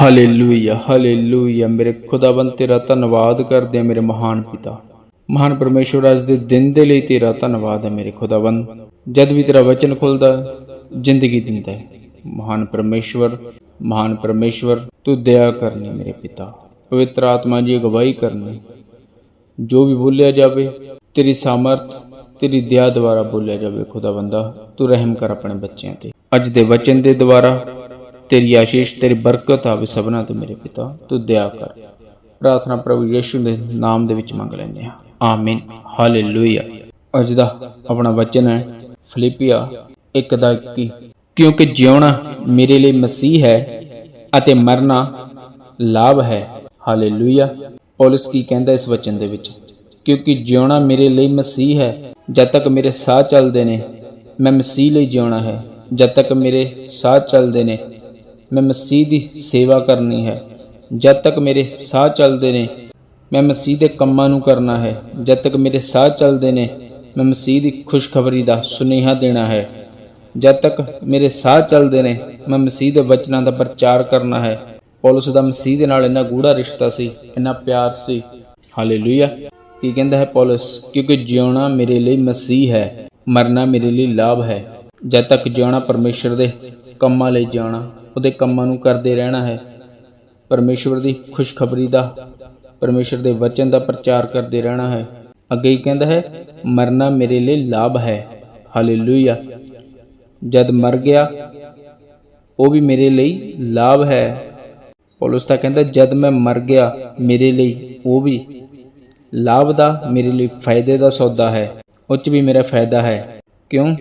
Hallelujah hallelujah ਮੇਰੇ ਖੁਦਾਵੰਦ ਤੇਰਾ ਧੰਨਵਾਦ ਕਰਦੇ ਹਾਂ ਮੇਰੇ ਮਹਾਨ ਪਿਤਾ। ਮਹਾਨ ਪਰਮੇਸ਼ਵਰ, ਅੱਜ ਦੇ ਦਿਨ ਦੇ ਲਈ ਤੇਰਾ ਧੰਨਵਾਦ ਹੈ ਮੇਰੇ ਖੁਦਾਵੰਦ ਜਦ ਵੀ ਤੇਰਾ ਵਚਨ ਖੁੱਲਦਾ ਜ਼ਿੰਦਗੀ ਦਿੰਦਾ ਹੈ। ਮਹਾਨ ਪਰਮੇਸ਼ਵਰ ਮਹਾਨ ਪਰਮੇਸ਼ਵਰ, ਤੂੰ ਦਇਆ ਕਰਨੀ ਮੇਰੇ ਪਿਤਾ। ਪਵਿੱਤਰ ਆਤਮਾ ਜੀ ਅਗਵਾਈ ਕਰਨੀ। ਜੋ ਵੀ ਬੋਲਿਆ ਜਾਵੇ, ਤੇਰੀ ਸਾਮਰਥ, ਤੇਰੀ ਦਇਆ ਦੁਆਰਾ ਬੋਲਿਆ ਜਾਵੇ ਖੁਦਾਵੰਦਾ ਤੂੰ ਰਹਿਮ ਕਰ ਆਪਣੇ ਬੱਚਿਆਂ ਤੇ। ਅੱਜ ਦੇ ਵਚਨ ਦੇ ਦੁਆਰਾ ਤੇਰੀ ਆਸ਼ੀਸ਼, ਤੇਰੀ ਬਰਕਤ ਆਵੇ ਸਭਨਾ ਤੇ ਮੇਰੇ ਪਿਤਾ। ਤੂੰ ਦਇਆ ਕਰ। ਪ੍ਰਾਰਥਨਾ ਪ੍ਰਭੂ ਯਿਸੂ ਦੇ ਨਾਮ ਦੇ ਵਿੱਚ ਮੰਗ ਲੈਂਦੇ ਹਾਂ। ਆਮੀਨ। ਹਾਲੇਲੂਇਆ। ਅੱਜ ਦਾ ਆਪਣਾ ਵਚਨ ਹੈ ਫਿਲਿਪੀਆ 1 ਦਾ 21 ਕਿਉਂਕਿ ਜਿਉਣਾ ਮੇਰੇ ਲਈ ਮਸੀਹ ਹੈ ਅਤੇ ਮਰਨਾ ਲਾਭ ਹੈ। ਹਾਲੇਲੂਇਆ। ਪੌਲਸ ਕੀ ਕਹਿੰਦਾ ਇਸ ਵਚਨ ਦੇ ਵਿੱਚ? ਕਿਉਂਕਿ ਜਿਉਣਾ ਮੇਰੇ ਲਈ ਮਸੀਹ ਹੈ, ਜਦ ਤੱਕ ਮੇਰੇ ਸਾਹ ਚੱਲਦੇ ਨੇ, ਮੈਂ ਮਸੀਹ ਲਈ ਜਿਉਣਾ ਹੈ। ਜਦ ਤੱਕ ਮੇਰੇ ਸਾਹ ਚੱਲਦੇ ਨੇ ਮੈਂ ਮਸੀਹ ਦੀ ਸੇਵਾ ਕਰਨੀ ਹੈ। ਜਦ ਤੱਕ ਮੇਰੇ ਸਾਹ ਚੱਲਦੇ ਨੇ, ਮੈਂ ਮਸੀਹ ਦੇ ਕੰਮਾਂ ਨੂੰ ਕਰਨਾ ਹੈ। ਜਦ ਤੱਕ ਮੇਰੇ ਸਾਹ ਚੱਲਦੇ ਨੇ, ਮੈਂ ਮਸੀਹ ਦੀ ਖੁਸ਼ਖਬਰੀ ਦਾ ਸੁਨੇਹਾ ਦੇਣਾ ਹੈ। ਜਦ ਤੱਕ ਮੇਰੇ ਸਾਹ ਚੱਲਦੇ ਨੇ, ਮੈਂ ਮਸੀਹ ਦੇ ਵਚਨਾਂ ਦਾ ਪ੍ਰਚਾਰ ਕਰਨਾ ਹੈ। ਪੌਲਸ ਦਾ ਮਸੀਹ ਦੇ ਨਾਲ ਇੰਨਾ ਗੂੜਾ ਰਿਸ਼ਤਾ ਸੀ, ਇੰਨਾ ਪਿਆਰ ਸੀ। ਹਾਲੇਲੂਇਆ। ਕੀ ਕਹਿੰਦਾ ਹੈ ਪੌਲਸ? ਕਿਉਂਕਿ ਜਿਉਣਾ ਮੇਰੇ ਲਈ ਮਸੀਹ ਹੈ, ਮਰਨਾ ਮੇਰੇ ਲਈ ਲਾਭ ਹੈ। ਜਦ ਤੱਕ ਜਿਉਣਾ ਪਰਮੇਸ਼ਰ ਦੇ ਕੰਮਾਂ ਲਈ ਜਾਣਾ ਉਹਦੇ ਕੰਮਾਂ ਨੂੰ ਕਰਦੇ ਰਹਿਣਾ ਹੈ। ਪਰਮੇਸ਼ਵਰ ਦੀ ਖੁਸ਼ਖਬਰੀ ਦਾ ਪਰਮੇਸ਼ਰ ਦੇ ਵਚਨ ਦਾ ਪ੍ਰਚਾਰ ਕਰਦੇ ਰਹਿਣਾ ਹੈ। ਅੱਗੇ ਹੀ ਕਹਿੰਦਾ ਹੈ, ਮਰਨਾ ਮੇਰੇ ਲਈ ਲਾਭ ਹੈ। ਹਾਲੇਲੂਇਆ। ਜਦ ਮਰ ਗਿਆ, ਉਹ ਵੀ ਮੇਰੇ ਲਈ ਲਾਭ ਹੈ। ਪੌਲਸ ਤਾਂ ਕਹਿੰਦਾ, ਜਦ ਮੈਂ ਮਰ ਗਿਆ, ਮੇਰੇ ਲਈ ਉਹ ਵੀ ਲਾਭ ਦਾ, ਮੇਰੇ ਲਈ ਫਾਇਦੇ ਦਾ ਸੌਦਾ ਹੈ। ਉਹ 'ਚ ਵੀ ਮੇਰਾ ਫਾਇਦਾ ਹੈ। ਕਿਉਂ?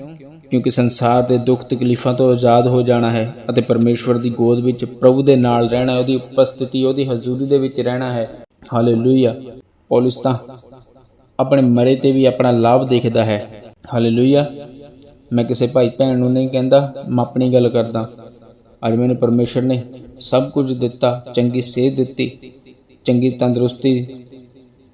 ਕਿਉਂਕਿ ਸੰਸਾਰ ਦੇ ਦੁੱਖ ਤਕਲੀਫਾਂ ਤੋਂ ਆਜ਼ਾਦ ਹੋ ਜਾਣਾ ਹੈ ਅਤੇ ਪਰਮੇਸ਼ਵਰ ਦੀ ਗੋਦ ਵਿੱਚ ਪ੍ਰਭੂ ਦੇ ਨਾਲ ਰਹਿਣਾ ਉਹਦੀ ਉਪਸਥਿਤੀ, ਉਹਦੀ ਹਜ਼ੂਰੀ ਦੇ ਵਿੱਚ ਰਹਿਣਾ ਹੈ। ਹਾਲੇਲੂਇਆ ਪੌਲਸ ਤਾਂ ਆਪਣੇ ਮਰੇ ਤੇ ਵੀ ਆਪਣਾ ਲਾਭ ਦੇਖਦਾ ਹੈ। ਹਾਲੇਲੂਇਆ ਮੈਂ ਕਿਸੇ ਭਾਈ ਭੈਣ ਨੂੰ ਨਹੀਂ ਕਹਿੰਦਾ, ਮੈਂ ਆਪਣੀ ਗੱਲ ਕਰਦਾ। ਅੱਜ ਮੈਨੂੰ ਪਰਮੇਸ਼ਰ ਨੇ ਸਭ ਕੁਝ ਦਿੱਤਾ, ਚੰਗੀ ਸਿਹਤ ਦਿੱਤੀ, ਚੰਗੀ ਤੰਦਰੁਸਤੀ,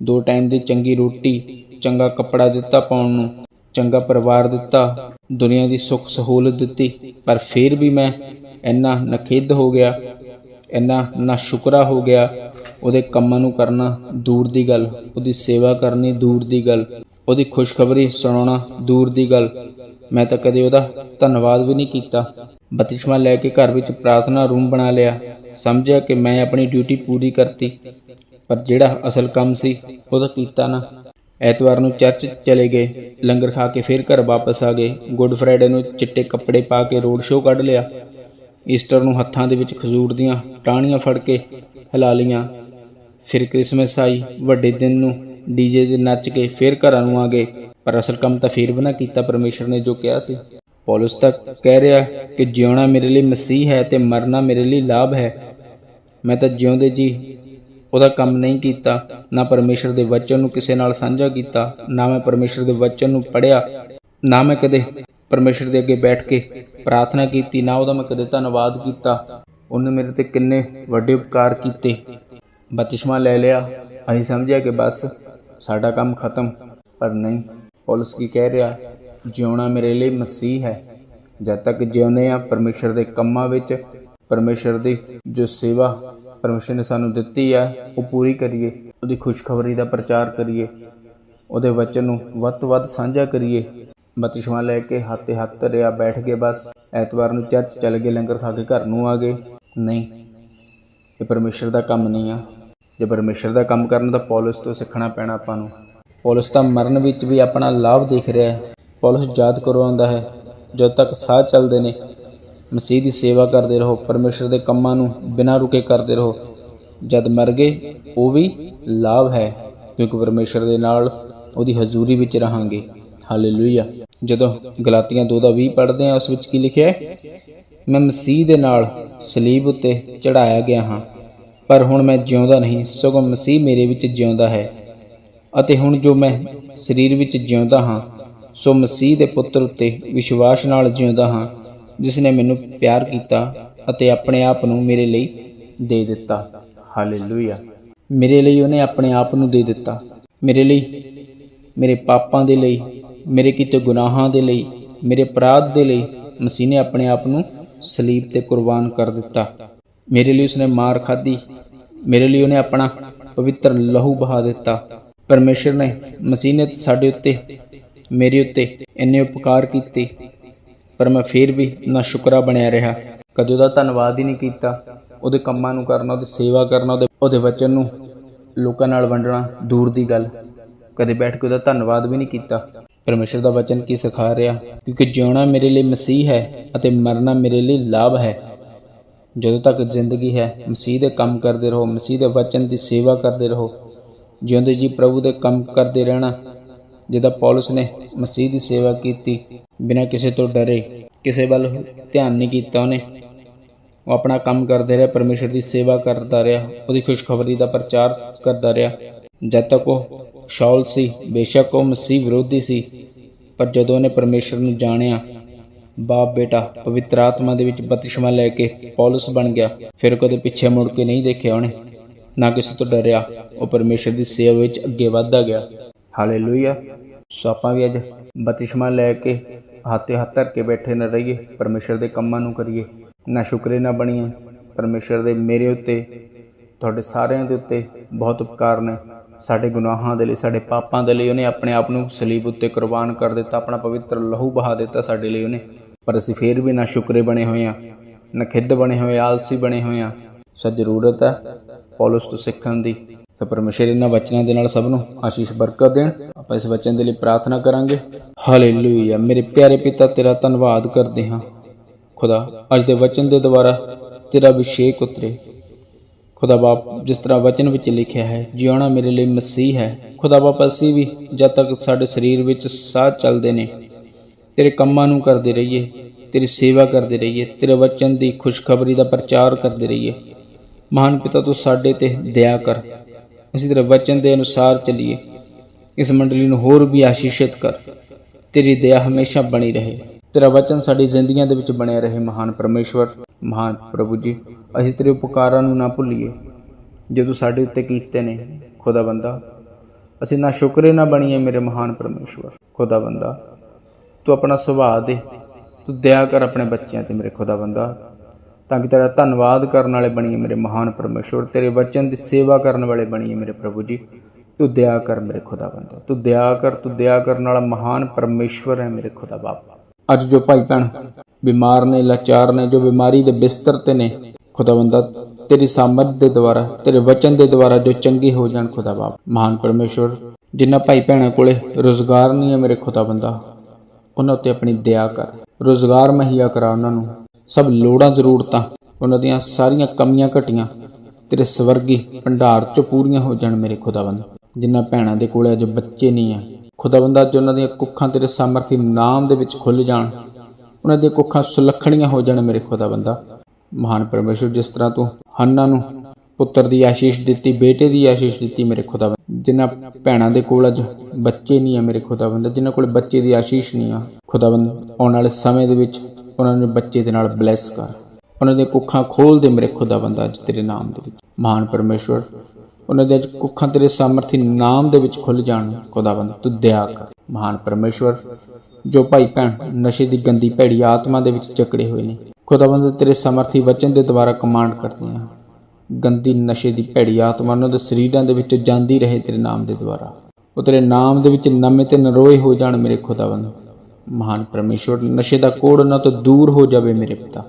ਦੋ ਟਾਈਮ ਦੀ ਚੰਗੀ ਰੋਟੀ, ਚੰਗਾ ਕੱਪੜਾ ਦਿੱਤਾ ਪਾਉਣ ਨੂੰ। ਚੰਗਾ ਪਰਿਵਾਰ ਦਿੱਤਾ, ਦੁਨੀਆ ਦੀ ਸੁੱਖ ਸਹੂਲਤ ਦਿੱਤੀ, ਪਰ ਫਿਰ ਵੀ ਮੈਂ ਇੰਨਾ ਨਖਿੱਧ ਹੋ ਗਿਆ, ਇੰਨਾ ਨਾ ਸ਼ੁਕਰਾ ਹੋ ਗਿਆ, ਉਹਦੇ ਕੰਮਾਂ ਨੂੰ ਕਰਨਾ ਦੂਰ ਦੀ ਗੱਲ, ਉਹਦੀ ਸੇਵਾ ਕਰਨੀ ਦੂਰ ਦੀ ਗੱਲ, ਉਹਦੀ ਖੁਸ਼ਖਬਰੀ ਸੁਣਾਉਣਾ ਦੂਰ ਦੀ ਗੱਲ। ਮੈਂ ਤਾਂ ਕਦੇ ਉਹਦਾ ਧੰਨਵਾਦ ਵੀ ਨਹੀਂ ਕੀਤਾ। ਬਤਿਸ਼ਮਾ ਲੈ ਕੇ ਘਰ ਵਿੱਚ ਪ੍ਰਾਰਥਨਾ ਰੂਮ ਬਣਾ ਲਿਆ। ਸਮਝਿਆ ਕਿ ਮੈਂ ਆਪਣੀ ਡਿਊਟੀ ਪੂਰੀ ਕਰਤੀ, ਪਰ ਜਿਹੜਾ ਅਸਲ ਕੰਮ ਸੀ, ਉਹ ਤਾਂ ਕੀਤਾ ਨਾ। ਐਤਵਾਰ ਨੂੰ ਚਰਚ ਚਲੇ ਗਏ। ਲੰਗਰ ਖਾ ਕੇ ਫਿਰ ਘਰ ਵਾਪਸ ਆ ਗਏ। ਗੁੱਡ ਫਰਾਈਡੇ ਨੂੰ ਚਿੱਟੇ ਕੱਪੜੇ ਪਾ ਕੇ ਰੋਡ ਸ਼ੋਅ ਕੱਢ ਲਿਆ। ਈਸਟਰ ਨੂੰ ਹੱਥਾਂ ਦੇ ਵਿੱਚ ਖਜੂਰ ਦੀਆਂ ਟਾਹਣੀਆਂ ਫੜ ਕੇ ਹਿਲਾ ਲੀਆਂ ਫਿਰ ਕ੍ਰਿਸਮਸ ਆਈ, ਵੱਡੇ ਦਿਨ ਨੂੰ ਡੀਜੇ ਦੇ ਨੱਚ ਕੇ ਫਿਰ ਘਰਾਂ ਨੂੰ ਆ ਗਏ। ਪਰ ਅਸਲ ਕੰਮ ਤਾਂ ਫਿਰ ਵੀ ਨਾ ਕੀਤਾ ਪਰਮੇਸ਼ਰ ਨੇ ਜੋ ਕਿਹਾ ਸੀ। ਪੌਲਸ ਤੱਕ ਕਹਿ ਰਿਹਾ ਕਿ ਜਿਉਣਾ ਮੇਰੇ ਲਈ ਮਸੀਹ ਹੈ ਤੇ ਮਰਨਾ ਮੇਰੇ ਲਈ ਲਾਭ ਹੈ। ਮੈਂ ਤਾਂ ਜਿਉਂਦੇ ਜੀ ਉਹਦਾ ਕੰਮ ਨਹੀਂ ਕੀਤਾ, ਨਾ ਪਰਮੇਸ਼ਰ ਦੇ ਵਚਨ ਨੂੰ ਕਿਸੇ ਨਾਲ ਸਾਂਝਾ ਕੀਤਾ, ਨਾ ਮੈਂ ਪਰਮੇਸ਼ਰ ਦੇ ਵਚਨ ਨੂੰ ਪੜ੍ਹਿਆ, ਨਾ ਮੈਂ ਕਦੇ ਪਰਮੇਸ਼ਰ ਦੇ ਅੱਗੇ ਬੈਠ ਕੇ ਪ੍ਰਾਰਥਨਾ ਕੀਤੀ, ਨਾ ਉਹਦਾ ਮੈਂ ਕਦੇ ਧੰਨਵਾਦ ਕੀਤਾ। ਉਹਨੇ ਮੇਰੇ ਤੇ ਕਿੰਨੇ ਵੱਡੇ ਉਪਕਾਰ ਕੀਤੇ। ਬਤਿਸ਼ਮਾ ਲੈ ਲਿਆ। ਅਸੀਂ ਸਮਝਿਆ ਕਿ ਬਸ ਸਾਡਾ ਕੰਮ ਖਤਮ, ਪਰ ਨਹੀਂ, ਪੌਲਸ ਕੀ ਕਹਿ ਰਿਹਾ? ਜਿਉਣਾ ਮੇਰੇ ਲਈ ਮਸੀਹ ਹੈ। ਜਦ ਤੱਕ ਜਿਉਂਦੇ ਆ ਪਰਮੇਸ਼ਰ ਦੇ ਕੰਮਾਂ ਵਿੱਚ, ਪਰਮੇਸ਼ਰ ਦੀ ਜੋ ਸੇਵਾ ਪਰਮੇਸ਼ਰ ਨੇ ਸਾਨੂੰ ਦਿੱਤੀ ਆ, ਉਹ ਪੂਰੀ ਕਰੀਏ, ਉਹਦੀ ਖੁਸ਼ਖਬਰੀ ਦਾ ਪ੍ਰਚਾਰ ਕਰੀਏ, ਉਹਦੇ ਵਚਨ ਨੂੰ ਵੱਧ ਤੋਂ ਵੱਧ ਸਾਂਝਾ ਕਰੀਏ। ਬਤਿਸ਼ਮਾ ਲੈ ਕੇ ਹੱਥੇ ਹੱਥ ਧਰਿਆ ਬੈਠ ਕੇ ਬਸ, ਐਤਵਾਰ ਨੂੰ ਚਰਚ ਚਲੇ ਗਏ, ਲੰਗਰ ਖਾ ਕੇ ਘਰ ਨੂੰ ਆ ਗਏ। ਨਹੀਂ, ਇਹ ਪਰਮੇਸ਼ਰ ਦਾ ਕੰਮ ਨਹੀਂ ਆ। ਜੇ ਪਰਮੇਸ਼ਰ ਦਾ ਕੰਮ ਕਰਨ ਤਾਂ ਪੌਲਸ ਤੋਂ ਸਿੱਖਣਾ ਪੈਣਾ ਆਪਾਂ ਨੂੰ। ਪੌਲਸ ਤਾਂ ਮਰਨ ਵਿੱਚ ਵੀ ਆਪਣਾ ਲਾਭ ਦੇਖ ਰਿਹਾ ਹੈ। ਪੌਲਸ ਯਾਦ ਕਰਵਾਉਂਦਾ ਹੈ, ਜਦ ਤੱਕ ਸਾਹ ਚੱਲਦੇ ਨੇ। ਮਸੀਹ ਦੀ ਸੇਵਾ ਕਰਦੇ ਰਹੋ, ਪਰਮੇਸ਼ਰ ਦੇ ਕੰਮਾਂ ਨੂੰ ਬਿਨਾਂ ਰੁਕੇ ਕਰਦੇ ਰਹੋ। ਜਦ ਮਰ ਗਏ, ਉਹ ਵੀ ਲਾਭ ਹੈ, ਕਿਉਂਕਿ ਪਰਮੇਸ਼ਰ ਦੇ ਨਾਲ ਉਹਦੀ ਹਜ਼ੂਰੀ ਵਿੱਚ ਰਹਾਂਗੇ। ਹਾਲੇਲੂਇਆ। ਜਦੋਂ ਗਲਾਤੀਆਂ 2 ਦਾ 20 ਪੜ੍ਹਦੇ ਹਾਂ ਉਸ ਵਿੱਚ ਕੀ ਲਿਖਿਆ ਹੈ? ਮੈਂ ਮਸੀਹ ਦੇ ਨਾਲ ਸਲੀਬ ਉੱਤੇ ਚੜਾਇਆ ਗਿਆ ਹਾਂ, ਪਰ ਹੁਣ ਮੈਂ ਜਿਉਂਦਾ ਨਹੀਂ, ਸਗੋਂ ਮਸੀਹ ਮੇਰੇ ਵਿੱਚ ਜਿਉਂਦਾ ਹੈ। ਅਤੇ ਹੁਣ ਜੋ ਮੈਂ ਸਰੀਰ ਵਿੱਚ ਜਿਉਂਦਾ ਹਾਂ, ਸੋ ਮਸੀਹ ਦੇ ਪੁੱਤਰ ਉੱਤੇ ਵਿਸ਼ਵਾਸ ਨਾਲ ਜਿਉਂਦਾ ਹਾਂ। ਜਿਸ ਨੇ ਮੈਨੂੰ ਪਿਆਰ ਕੀਤਾ ਅਤੇ ਆਪਣੇ ਆਪ ਨੂੰ ਮੇਰੇ ਲਈ ਦੇ ਦਿੱਤਾ। ਹਾਲੇਲੂਇਆ ਮੇਰੇ ਲਈ ਉਹਨੇ ਆਪਣੇ ਆਪ ਨੂੰ ਦੇ ਦਿੱਤਾ। ਮੇਰੇ ਲਈ, ਮੇਰੇ ਪਾਪਾਂ ਦੇ ਲਈ, ਮੇਰੇ ਕੀਤੇ ਗੁਨਾਹਾਂ ਦੇ ਲਈ, ਮੇਰੇ ਅਪਰਾਧ ਦੇ ਲਈ ਮਸੀਹ ਨੇ ਆਪਣੇ ਆਪ ਨੂੰ ਸਲੀਬ ਤੇ ਕੁਰਬਾਨ ਕਰ ਦਿੱਤਾ। ਮੇਰੇ ਲਈ ਉਸਨੇ ਮਾਰ ਖਾਧੀ। ਮੇਰੇ ਲਈ ਉਹਨੇ ਆਪਣਾ ਪਵਿੱਤਰ ਲਹੂ ਬਹਾ ਦਿੱਤਾ। ਪਰਮੇਸ਼ਰ ਨੇ ਮਸੀਹ ਨੇ ਸਾਡੇ ਉੱਤੇ, ਮੇਰੇ ਉੱਤੇ ਇੰਨੇ ਉਪਕਾਰ ਕੀਤੇ। ਪਰ ਮੈਂ ਫੇਰ ਵੀ ਨਾ ਸ਼ੁਕਰਾ ਬਣਿਆ ਰਿਹਾ। ਕਦੇ ਉਹਦਾ ਧੰਨਵਾਦ ਹੀ ਨਹੀਂ ਕੀਤਾ। ਉਹਦੇ ਕੰਮਾਂ ਨੂੰ ਕਰਨਾ, ਉਹਦੀ ਸੇਵਾ ਕਰਨਾ, ਉਹਦੇ ਉਹਦੇ ਵਚਨ ਨੂੰ ਲੋਕਾਂ ਨਾਲ ਵੰਡਣਾ ਦੂਰ ਦੀ ਗੱਲ। ਕਦੇ ਬੈਠ ਕੇ ਉਹਦਾ ਧੰਨਵਾਦ ਵੀ ਨਹੀਂ ਕੀਤਾ। ਪਰਮੇਸ਼ਰ ਦਾ ਵਚਨ ਕੀ ਸਿਖਾ ਰਿਹਾ? ਕਿਉਂਕਿ ਜਿਉਣਾ ਮੇਰੇ ਲਈ ਮਸੀਹ ਹੈ ਅਤੇ ਮਰਨਾ ਮੇਰੇ ਲਈ ਲਾਭ ਹੈ। ਜਦੋਂ ਤੱਕ ਜ਼ਿੰਦਗੀ ਹੈ, ਮਸੀਹ ਦੇ ਕੰਮ ਕਰਦੇ ਰਹੋ, ਮਸੀਹ ਦੇ ਵਚਨ ਦੀ ਸੇਵਾ ਕਰਦੇ ਰਹੋ। ਜਿਉਂਦੇ ਜੀ ਪ੍ਰਭੂ ਦੇ ਕੰਮ ਕਰਦੇ ਰਹਿਣਾ ਜਿੱਦਾਂ ਪੌਲਸ ਨੇ ਮਸੀਹ ਦੀ ਸੇਵਾ ਕੀਤੀ, ਬਿਨਾਂ ਕਿਸੇ ਤੋਂ ਡਰੇ, ਕਿਸੇ ਵੱਲ ਧਿਆਨ ਨਹੀਂ ਕੀਤਾ ਉਹਨੇ। ਉਹ ਆਪਣਾ ਕੰਮ ਕਰਦੇ ਰਿਹਾ, ਪਰਮੇਸ਼ਰ ਦੀ ਸੇਵਾ ਕਰਦਾ ਰਿਹਾ, ਉਹਦੀ ਖੁਸ਼ਖਬਰੀ ਦਾ ਪ੍ਰਚਾਰ ਕਰਦਾ ਰਿਹਾ। ਜਦ ਤੱਕ ਉਹ ਸ਼ਾਉਲ ਸੀ, ਬੇਸ਼ੱਕ ਉਹ ਮਸੀਹ ਵਿਰੋਧੀ ਸੀ, ਪਰ ਜਦੋਂ ਉਹਨੇ ਪਰਮੇਸ਼ਰ ਨੂੰ ਜਾਣਿਆ, ਬਾਪ ਬੇਟਾ ਪਵਿੱਤਰ ਆਤਮਾ ਦੇ ਵਿੱਚ ਬਪਤਿਸਮਾ ਲੈ ਕੇ ਪੌਲਸ ਬਣ ਗਿਆ, ਫਿਰ ਕਦੇ ਪਿੱਛੇ ਮੁੜ ਕੇ ਨਹੀਂ ਦੇਖਿਆ ਉਹਨੇ। ਨਾ ਕਿਸੇ ਤੋਂ ਡਰਿਆ, ਉਹ ਪਰਮੇਸ਼ਰ ਦੀ ਸੇਵਾ ਵਿੱਚ ਅੱਗੇ ਵਧਦਾ ਗਿਆ। ਹਾਲੇਲੂਇਆ ਸੋ ਆਪਾਂ ਵੀ ਅੱਜ ਬਪਤਿਸਮਾ ਲੈ ਕੇ ਹੱਥੇ ਹੱਥ ਧਰ ਕੇ ਬੈਠੇ ਨਾ ਰਹੀਏ, ਪਰਮੇਸ਼ਰ ਦੇ ਕੰਮਾਂ ਨੂੰ ਕਰੀਏ। ਨਾ ਸ਼ੁਕਰੇ ਨਾ ਬਣੀਏ, ਪਰਮੇਸ਼ਰ ਦੇ ਮੇਰੇ ਉੱਤੇ, ਤੁਹਾਡੇ ਸਾਰਿਆਂ ਦੇ ਉੱਤੇ ਬਹੁਤ ਉਪਕਾਰ ਨੇ। ਸਾਡੇ ਗੁਨਾਹਾਂ ਦੇ ਲਈ, ਸਾਡੇ ਪਾਪਾਂ ਦੇ ਲਈ ਉਹਨੇ ਆਪਣੇ ਆਪ ਨੂੰ ਸਲੀਬ ਉੱਤੇ ਕੁਰਬਾਨ ਕਰ ਦਿੱਤਾ, ਆਪਣਾ ਪਵਿੱਤਰ ਲਹੂ ਬਹਾ ਦਿੱਤਾ ਸਾਡੇ ਲਈ ਉਹਨੇ। ਪਰ ਅਸੀਂ ਫੇਰ ਵੀ ਨਾ ਸ਼ੁਕਰੇ ਬਣੇ ਹੋਏ ਆ ਨਾ ਖਿੱਦ ਬਣੇ ਹੋਏ, ਆਲਸੀ ਬਣੇ ਹੋਏ ਆ ਸੋ ਜ਼ਰੂਰਤ ਹੈ, ਪੌਲਸ ਤੋਂ ਸਿੱਖਣ ਦੀ। ਸੋ ਪਰਮੇਸ਼ਰ ਇਹਨਾਂ ਵਚਨਾਂ ਦੇ ਨਾਲ ਸਭ ਨੂੰ ਆਸ਼ੀਸ਼ ਬਰਕਤ ਦੇਣ। ਆਪਾਂ ਇਸ ਵਚਨ ਦੇ ਲਈ ਪ੍ਰਾਰਥਨਾ ਕਰਾਂਗੇ। ਹਾਲੇਲੂਇਆ ਮੇਰੇ ਪਿਆਰੇ ਪਿਤਾ, ਤੇਰਾ ਧੰਨਵਾਦ ਕਰਦੇ ਹਾਂ। ਖੁਦਾ, ਅੱਜ ਦੇ ਵਚਨ ਦੇ ਦੁਆਰਾ ਤੇਰਾ ਅਭਿਸ਼ੇਕ ਉਤਰੇ। ਖੁਦਾ ਬਾਪ, ਜਿਸ ਤਰ੍ਹਾਂ ਵਚਨ ਵਿੱਚ ਲਿਖਿਆ ਹੈ, ਜਿਉਣਾ ਮੇਰੇ ਲਈ ਮਸੀਹ ਹੈ। ਖੁਦਾ ਬਾਪ, ਅਸੀਂ ਵੀ ਜਦ ਤੱਕ ਸਾਡੇ ਸਰੀਰ ਵਿੱਚ ਸਾਹ ਚੱਲਦੇ ਨੇ, ਤੇਰੇ ਕੰਮਾਂ ਨੂੰ ਕਰਦੇ ਰਹੀਏ, ਤੇਰੀ ਸੇਵਾ ਕਰਦੇ ਰਹੀਏ, ਤੇਰੇ ਵਚਨ ਦੀ ਖੁਸ਼ਖਬਰੀ ਦਾ ਪ੍ਰਚਾਰ ਕਰਦੇ ਰਹੀਏ। ਮਹਾਨ ਪਿਤਾ, ਤੂੰ ਸਾਡੇ ਤੇ ਦਇਆ ਕਰ। ਅਸੀਂ ਤੇਰੇ ਵਚਨ ਦੇ ਅਨੁਸਾਰ ਚੱਲੀਏ। ਇਸ ਮੰਡਲੀ ਨੂੰ ਹੋਰ ਵੀ ਆਸ਼ੀਸ਼ਿਤ ਕਰ। ਤੇਰੀ ਦਇਆ ਹਮੇਸ਼ਾ ਬਣੀ ਰਹੇ। ਤੇਰਾ ਵਚਨ ਸਾਡੀ ਜ਼ਿੰਦਗੀਆਂ ਦੇ ਵਿੱਚ ਬਣਿਆ ਰਹੇ, ਮਹਾਨ ਪਰਮੇਸ਼ਵਰ, ਮਹਾਨ ਪ੍ਰਭੂ ਜੀ। ਅਸੀਂ ਤੇਰੇ ਉਪਕਾਰਾਂ ਨੂੰ ਨਾ ਭੁੱਲੀਏ। ਜੋ ਤੂੰ ਸਾਡੇ ਉੱਤੇ ਕੀਤੇ ਨੇ ਖੁਦਾ ਬੰਦਾ ਅਸੀਂ ਨਾ ਸ਼ੁਕਰੇ ਨਾ ਬਣੀਏ ਮੇਰੇ ਮਹਾਨ ਪਰਮੇਸ਼ਵਰ। ਖੁਦਾ ਬੰਦਾ ਤੂੰ ਆਪਣਾ ਸੁਭਾਅ ਦੇ। ਤੂੰ ਦਇਆ ਕਰ ਆਪਣੇ ਬੱਚਿਆਂ ਤੇ ਮੇਰੇ ਖੁਦਾ ਬੰਦਾ ਤਾਂ ਕਿ ਤੇਰਾ ਧੰਨਵਾਦ ਕਰਨ ਵਾਲੇ ਬਣੀਏ ਮੇਰੇ ਮਹਾਨ ਪਰਮੇਸ਼ਵਰ, ਤੇਰੇ ਵਚਨ ਦੀ ਸੇਵਾ ਕਰਨ ਵਾਲੇ ਬਣੀਏ ਮੇਰੇ ਪ੍ਰਭੂ ਜੀ। ਤੂੰ ਦਇਆ ਕਰ ਮੇਰੇ ਖੁਦਾ ਬੰਦਾ ਤੂੰ ਦਇਆ ਕਰ, ਤੂੰ ਦਇਆ ਕਰਨ ਵਾਲਾ ਮਹਾਨ ਪਰਮੇਸ਼ਵਰ ਹੈ ਮੇਰੇ ਖੁਦਾ ਬਾਪ ਅੱਜ ਜੋ ਭਾਈ ਭੈਣ ਬਿਮਾਰ ਨੇ, ਲਾਚਾਰ ਨੇ, ਜੋ ਬਿਮਾਰੀ ਦੇ ਬਿਸਤਰ ਤੇ ਨੇ ਖੁਦਾ ਬੰਦਾ ਤੇਰੀ ਸਾਮਰਥ ਦੇ ਦੁਆਰਾ, ਤੇਰੇ ਵਚਨ ਦੇ ਦੁਆਰਾ ਜੋ ਚੰਗੇ ਹੋ ਜਾਣ ਖੁਦਾ ਬਾਪ ਮਹਾਨ ਪਰਮੇਸ਼ਵਰ, ਜਿਨ੍ਹਾਂ ਭਾਈ ਭੈਣਾਂ ਕੋਲੇ ਰੋਜ਼ਗਾਰ ਨਹੀਂ ਹੈ ਮੇਰੇ ਖੁਦਾ ਬੰਦਾ ਉਹਨਾਂ ਉੱਤੇ ਆਪਣੀ ਦਇਆ ਕਰ, ਰੋਜ਼ਗਾਰ ਮਹੱਈਆ ਕਰਾ ਉਹਨਾਂ ਨੂੰ। ਸਭ ਲੋੜਾਂ, ਜ਼ਰੂਰਤਾਂ, ਉਹਨਾਂ ਦੀਆਂ ਸਾਰੀਆਂ ਕਮੀਆਂ ਘਟੀਆਂ। ਤੇਰੇ ਸਵਰਗੀ ਭੰਡਾਰ ਚੋਂ ਪੂਰੀਆਂ ਹੋ ਜਾਣ ਮੇਰੇ ਖੁਦਾਵੰਦ। ਜਿਨ੍ਹਾਂ ਭੈਣਾਂ ਦੇ ਕੋਲੇ ਅੱਜ ਬੱਚੇ ਨਹੀਂ ਆ। ਖੁਦਾਵੰਦ, ਅੱਜ ਉਹਨਾਂ ਦੀਆਂ ਕੁੱਖਾਂ ਤੇਰੇ ਸਾਮਰਥੀ ਨਾਮ ਦੇ ਵਿੱਚ ਖੁੱਲ ਜਾਣ। ਉਹਨਾਂ ਦੀਆਂ ਕੁੱਖਾਂ ਸੁਲੱਖਣੀਆਂ ਹੋ ਜਾਣ ਮੇਰੇ ਖੁਦਾਵੰਦਾ। ਮਹਾਨ ਪਰਮੇਸ਼ਰ, ਜਿਸ ਤਰ੍ਹਾਂ ਤੂੰ ਹੰਨਾ ਨੂੰ ਪੁੱਤਰ ਦੀ ਆਸ਼ੀਸ਼ ਦਿੱਤੀ, ਬੇਟੇ ਦੀ ਆਸ਼ੀਸ਼ ਦਿੱਤੀ ਮੇਰੇ ਖੁਦਾਵੰਦ। ਜਿਨ੍ਹਾਂ ਭੈਣਾਂ ਦੇ ਕੋਲ ਅੱਜ ਬੱਚੇ ਨਹੀਂ ਆ ਮੇਰੇ ਖੁਦਾਵੰਦ। ਜਿਨ੍ਹਾਂ ਕੋਲ ਬੱਚੇ ਦੀ ਆਸ਼ੀਸ਼ ਨਹੀਂ ਆ। ਖੁਦਾਵੰਦ, ਆਉਣ ਵਾਲੇ ਸਮੇਂ ਦੇ ਵਿੱਚ ਉਹਨਾਂ ਨੂੰ ਬੱਚੇ ਦੇ ਨਾਲ ਬਲੈਸ ਕਰ। ਉਹਨਾਂ ਦੀਆਂ ਕੁੱਖਾਂ ਖੋਲ ਦੇ ਮੇਰੇ ਖੁਦਾਵੰਦ ਅੱਜ ਤੇਰੇ ਨਾਮ ਦੇ ਵਿੱਚ। ਮਹਾਨ ਪਰਮੇਸ਼ਵਰ, ਉਹਨਾਂ ਦੇ ਅੱਜ ਕੁੱਖਾਂ ਤੇਰੇ ਸਾਮਰਥੀ ਨਾਮ ਦੇ ਵਿੱਚ ਖੁੱਲ ਜਾਣ ਖੁਦਾਵੰਦ ਤੂੰ ਦਇਆ ਕਰ। ਮਹਾਨ ਪਰਮੇਸ਼ਵਰ, ਜੋ ਭਾਈ ਭੈਣ ਨਸ਼ੇ ਦੀ ਗੰਦੀ ਭੈੜੀ ਆਤਮਾ ਦੇ ਵਿੱਚ ਜਕੜੇ ਹੋਏ ਨੇ ਖੁਦਾਵੰਦ ਤੇਰੇ ਸਮਰਥੀ ਵਚਨ ਦੇ ਦੁਆਰਾ ਕਮਾਂਡ ਕਰਦੇ ਆ ਗੰਦੀ ਨਸ਼ੇ ਦੀ ਭੈੜੀ ਆਤਮਾ ਉਹਨਾਂ ਦੇ ਸਰੀਰਾਂ ਦੇ ਵਿੱਚ ਜਾਂਦੀ ਰਹੇ ਤੇਰੇ ਨਾਮ ਦੇ ਦੁਆਰਾ। ਉਹ ਤੇਰੇ ਨਾਮ ਦੇ ਵਿੱਚ ਨਵੇਂ ਤੇ ਨਰੋਏ ਹੋ ਜਾਣ ਮੇਰੇ ਖੁਦਾਵੰਦ ਮਹਾਨ ਪਰਮੇਸ਼ਵਰ, ਨਸ਼ੇ ਦਾ ਕੋੜ ਉਹਨਾਂ ਤੋਂ ਦੂਰ ਹੋ ਜਾਵੇ ਮੇਰੇ ਪਿਤਾ।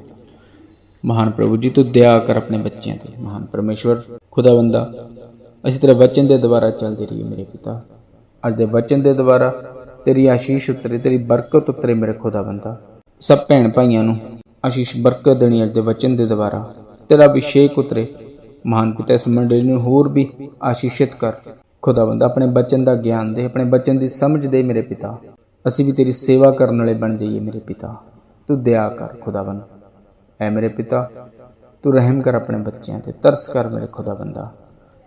ਮਹਾਨ ਪ੍ਰਭੂ ਜੀ, ਤੂੰ ਦਇਆ ਕਰ ਆਪਣੇ ਬੱਚਿਆਂ ਤੇ। ਮਹਾਨ ਪਰਮੇਸ਼ਵਰ, ਖੁਦਾਵੰਦਾ, ਅਸੀਂ ਤੇਰੇ ਵਚਨ ਦੇ ਦੁਆਰਾ ਚੱਲਦੇ ਰਹੀਏ ਮੇਰੇ ਪਿਤਾ। ਅੱਜ ਦੇ ਵਚਨ ਦੇ ਦੁਆਰਾ ਤੇਰੀ ਆਸ਼ੀਸ਼ ਉਤਰੇ, ਤੇਰੀ ਬਰਕਤ ਉਤਰੇ ਮੇਰੇ ਖੁਦਾਵੰਦਾ। ਸਭ ਭੈਣ ਭਾਈਆਂ ਨੂੰ ਆਸ਼ੀਸ਼ ਬਰਕਤ ਦੇਣੀ ਅੱਜ ਦੇ ਵਚਨ ਦੇ ਦੁਆਰਾ। ਤੇਰਾ ਅਭਿਸ਼ੇਕ ਉਤਰੇ। ਮਹਾਨ ਪਿਤਾ, ਇਸ ਮੰਡਲੀ ਨੂੰ ਹੋਰ ਵੀ ਆਸ਼ੀਸ਼ਿਤ ਕਰ। ਖੁਦਾਵੰਦ, ਆਪਣੇ ਬਚਨ ਦਾ ਗਿਆਨ ਦੇ, ਆਪਣੇ ਬਚਨ ਦੀ ਸਮਝ ਦੇ ਮੇਰੇ ਪਿਤਾ। ਅਸੀਂ ਵੀ ਤੇਰੀ ਸੇਵਾ ਕਰਨ ਵਾਲੇ ਬਣ ਜਾਈਏ ਮੇਰੇ ਪਿਤਾ। ਤੂੰ ਦਇਆ ਕਰ ਖੁਦਾਵੰਦ। ਐ ਮੇਰੇ ਪਿਤਾ, ਤੂੰ ਰਹਿਮ ਕਰ ਆਪਣੇ ਬੱਚਿਆਂ ਤੇ, ਤਰਸ ਕਰ ਮੇਰੇ ਖੁਦਾਵੰਦਾ।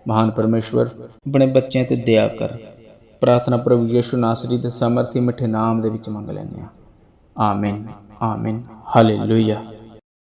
ਮਹਾਨ ਪਰਮੇਸ਼ਵਰ, ਆਪਣੇ ਬੱਚਿਆਂ ਤੇ ਦਇਆ ਕਰ। ਪ੍ਰਾਰਥਨਾ ਪ੍ਰਭੂ ਯਿਸੂ ਨਾਸਰੀ ਦੇ ਸਮਰਥੀ ਮਿੱਠੇ ਨਾਮ ਦੇ ਵਿੱਚ ਮੰਗ ਲੈਂਦੇ ਆ ਆਮੀਨ ਆਮੀਨ। ਹਾਲੇਲੂਇਆ।